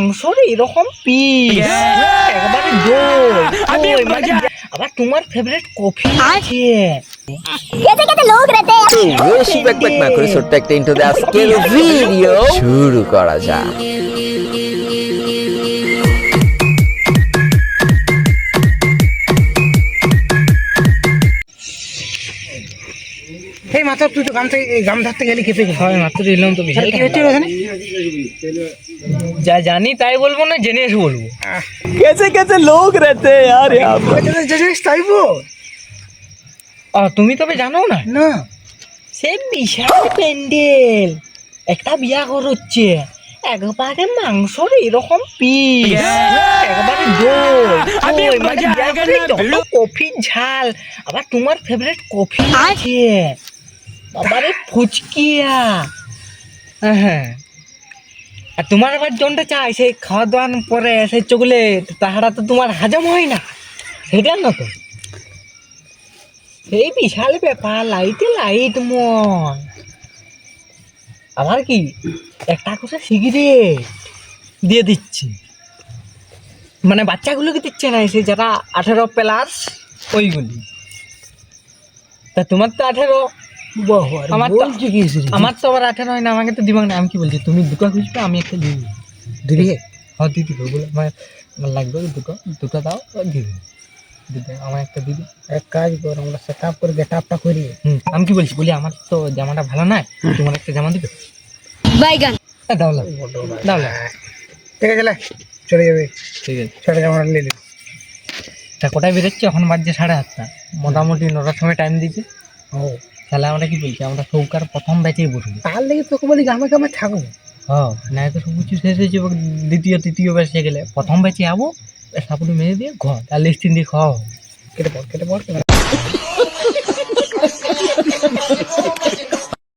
মাংসর এরকম পিস একবারে গোল মানে আবার তোমার ফেভারিট কফি আছে। না করে ভিডিও শুরু করা যাক। মাত্র তুই তো গাম থেকে গাম ধরতে গেলি হয় মাত্র এলাম তো বিশাল কি হচ্ছে ওখানে? যা জানি তাই বলব না জেনে এসে বলব। কেসে কেসে লোক রেতে আর তাই বল। তুমি তবে জানো না? না। সে বিশাল প্যান্ডেল। একটা বিয়া করছে। একবারে মাংস এরকম পিস। একবারে কফির ঝাল। আবার তোমার ফেভারিট কফি আছে। বাবারে ফুচকিয়া। হ্যাঁ আর তোমার আবার জনটা চাই, সেই খাওয়া দাওয়ার পরে সেই চকলেট, তাহারা তো তোমার হাজম হয় না। সেটা না তো সেই বিশাল ব্যাপার, লাইটে লাইট মন। আবার কি? একটা করে সিগারেট দিয়ে দিচ্ছে। মানে বাচ্চাগুলোকে দিচ্ছে না সে যারা আঠেরো প্লাস, ওইগুলি। তা তোমার তো আঠেরো আমার বলছি আমার তো আবার আঠারো হয় না আমাকে তো দিমাগ না। আমি কি বলছি? তুমি দুটো খুঁজবে আমি একটা দিবি। দিবি? হ্যাঁ দিদি বলে মানে, আমার লাগবে দুটো। দুটো দাও দিবি। দিদি আমার একটা দিদি এক কাজ কর আমরা সেট আপ করে গেট আপটা করি। হুম। আমি কি বলছি? বলি আমার তো জামাটা ভালো নাই তোমার একটা জামা দিবে? বাইগান। দাও না দাও না ঠিক আছে চলে যাবে। ঠিক আছে। ছোটো জামাটা নিয়ে নিবি তা কটায় বেরোচ্ছে? এখন বাজছে সাড়ে আটটা। মোটামুটি নটার সময় টাইম দিচ্ছে ও। তাহলে আমরা কি বলছি আমরা সৌকার প্রথম ব্যাচেই বসবো তার লেগে তোকে বলি গামে গামে থাকব। হ্যাঁ না তো সব কিছু শেষ হয়েছে দ্বিতীয় তৃতীয় ব্যাচে গেলে। প্রথম ব্যাচে যাব সাপুরি মেরে দিয়ে ঘর আর লিস্টিন দিয়ে খাওয়া হবে। কেটে পড় কেটে পড়।